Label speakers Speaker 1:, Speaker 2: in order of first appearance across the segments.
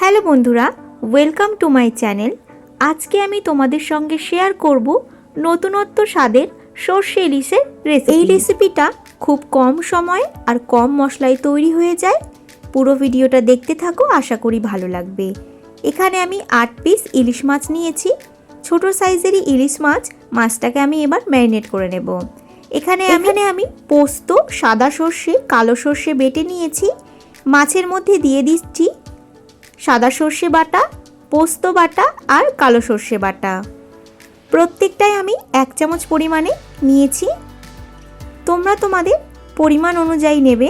Speaker 1: Hello বন্ধুরা welcome to my channel আজকে আমি তোমাদের সঙ্গে শেয়ার করব নতুনত্ব স্বাদের সর্ষে ইলিশের রেসিপি এই রেসিপিটা খুব কম সময়ে আর কম মশলায় তৈরি হয়ে যায়। পুরো ভিডিওটা দেখতে থাকো, আশা করি ভালো লাগবে। এখানে আমি আট পিস ইলিশ মাছ নিয়েছি। ছোট সাইজেরই ইলিশ মাছ, মাছটাকে আমি এবার ম্যারিনেট করে নেব। এখানে এখানে আমি পোস্ত, সাদা সর্ষে, কালো সর্ষে বেটে নিয়েছি। মাছের মধ্যে দিয়ে দিচ্ছি সাদা সর্ষে বাটা, পোস্ত বাটা আর কালো সর্ষে বাটা। প্রত্যেকটাই আমি এক চামচ পরিমাণে নিয়েছি। তোমরা তোমাদের পরিমাণ অনুযায়ী নেবে।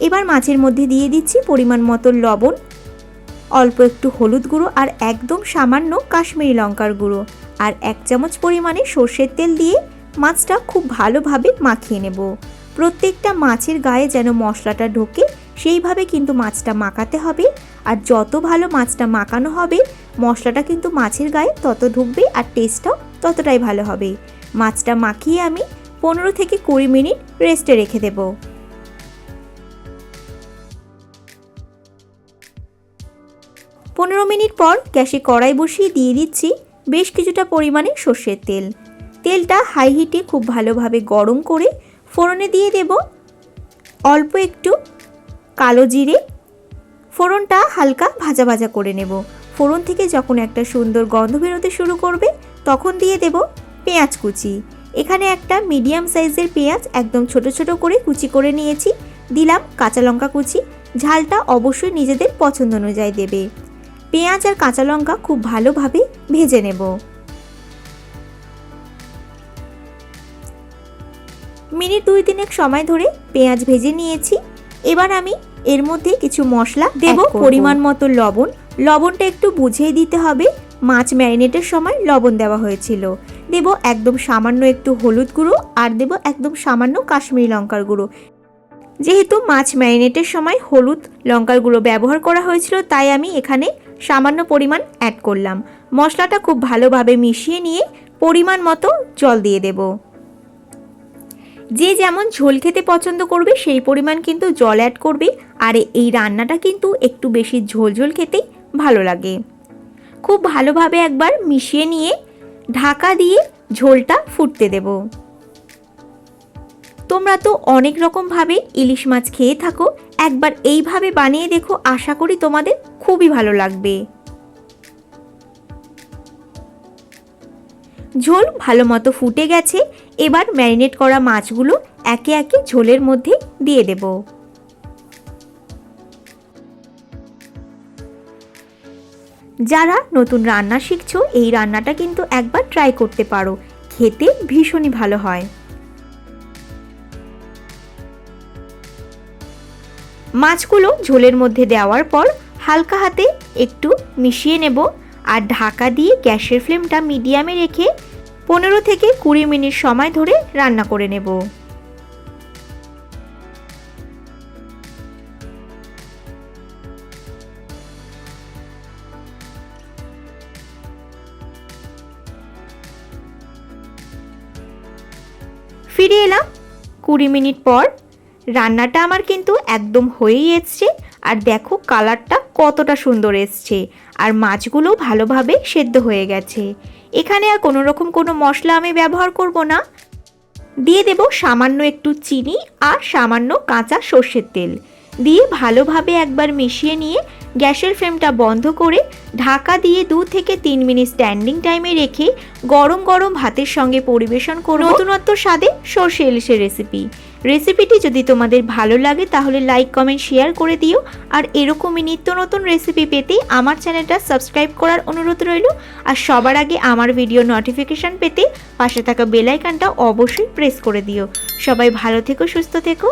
Speaker 1: এবার মাছের মধ্যে দিয়ে দিচ্ছি পরিমাণ মতো লবণ, অল্প একটু হলুদ গুঁড়ো আর একদম সামান্য কাশ্মীরি লঙ্কার গুঁড়ো আর এক চামচ পরিমাণে সর্ষের তেল দিয়ে মাছটা খুব ভালোভাবে মাখিয়ে নেব। প্রত্যেকটা মাছের গায়ে যেন মশলাটা ঢোকে সেইভাবে কিন্তু মাছটা মাখাতে হবে। আর যত ভালো মাছটা মাখানো হবে, মশলাটা কিন্তু মাছের গায়ে তত ঢুকবে আর টেস্টটাও ততটাই ভালো হবে। মাছটা মাখিয়ে আমি পনেরো থেকে কুড়ি মিনিট রেস্টে রেখে দেব। পনেরো মিনিট পর গ্যাসে কড়াই বসিয়ে দিয়ে দিচ্ছি বেশ কিছুটা পরিমাণে সর্ষের তেল। তেলটা হাই হিটে খুব ভালোভাবে গরম করে ফোড়নে দিয়ে দেব। অল্প একটু কালো জিরে, ফোড়নটা হালকা ভাজা ভাজা করে নেব। ফোড়ন থেকে যখন একটা সুন্দর গন্ধ বেরোতে শুরু করবে, তখন দিয়ে দেব পেঁয়াজ কুচি। এখানে একটা মিডিয়াম সাইজের পেঁয়াজ একদম ছোট ছোট করে কুচি করে নিয়েছি। দিলাম কাঁচা লঙ্কা কুচি, ঝালটা অবশ্যই নিজেদের পছন্দ অনুযায়ী দেবে। পেঁয়াজ আর কাঁচা লঙ্কা খুব ভালোভাবে ভেজে নেব। মিনিট দুই তিনেক সময় ধরে পেঁয়াজ ভেজে নিয়েছি। এবার আমি এর মধ্যে কিছু মশলা দেব পরিমাণ মতো লবণ। লবণটা একটু বুঝিয়ে দিতে হবে। মাছ ম্যারিনেটের সময় লবণ দেওয়া হয়েছিল। দেব একদম সামান্য একটু হলুদ গুঁড়ো আর দেব একদম সামান্য কাশ্মীরি লঙ্কার গুঁড়ো। যেহেতু মাছ ম্যারিনেটের সময় হলুদ লঙ্কার গুঁড়ো ব্যবহার করা হয়েছিল তাই আমি এখানে সামান্য পরিমাণ অ্যাড করলাম। মশলাটা খুব ভালোভাবে মিশিয়ে নিয়ে পরিমাণ মতো জল দিয়ে দেবো। যে যেমন ঝোল খেতে পছন্দ করবে, সেই পরিমাণ কিন্তু জল অ্যাড করবে। আর এই রান্নাটা কিন্তু একটু বেশি ঝোল ঝোল খেতেই ভালো লাগে। খুব ভালোভাবে একবার মিশিয়ে নিয়ে ঢাকা দিয়ে ঝোলটা ফুটতে দেব। তোমরা তো অনেক রকমভাবে ইলিশ মাছ খেয়ে থাকো। একবার এইভাবে বানিয়ে দেখো, আশা করি তোমাদের খুবই ভালো লাগবে। ঝোল ভালো মতো ফুটে গেছে, এবার ম্যারিনেট করা মাছগুলো একে একে ঝোলের মধ্যে দিয়ে দেব। যারা নতুন রান্না শিখছো, এই রান্নাটা কিন্তু একবার ট্রাই করতে পারো, খেতে ভীষণই ভালো হয়। মাছগুলো ঝোলের মধ্যে দেওয়ার পর হালকা হাতে একটু মিশিয়ে নেব। আর ঢাকা দিয়ে গ্যাসের ফ্লেমটা মিডিয়ামে রেখে পনেরো থেকে কুড়ি মিনিট সময় ধরে রান্না করে নেব। ফিরে এলাম। কুড়ি মিনিট পর রান্নাটা আমার কিন্তু একদম হয়েই এসছে। আর দেখো কালারটা কতটা সুন্দর এসছে। আর মাছগুলো ভালোভাবে সেদ্ধ হয়ে গেছে। এখানে আর কোনো রকম কোনো মশলা আমি ব্যবহার করব না। দিয়ে দেব সামান্য একটু চিনি আর সামান্য কাঁচা সর্ষের তেল। দিয়ে ভালোভাবে একবার মিশিয়ে নিয়ে গ্যাসের ফ্লেমটা বন্ধ করে ঢাকা দিয়ে দু থেকে তিন মিনিট স্ট্যান্ডিং টাইমে রেখে গরম গরম ভাতের সঙ্গে পরিবেশন করো নতুনত্ব স্বাদে সর্ষে ইলিশের রেসিপি রেসিপিটি যদি তোমাদের ভালো লাগে, তাহলে লাইক কমেন্ট শেয়ার করে দিও। আর এরকমই নিত্য নতুন রেসিপি পেতে আমার চ্যানেলটা সাবস্ক্রাইব করার অনুরোধ রইল। আর সবার আগে আমার ভিডিও নোটিফিকেশান পেতে পাশে থাকা বেলাইকানটা অবশ্যই প্রেস করে দিও। সবাই ভালো থেকো, সুস্থ থেকো।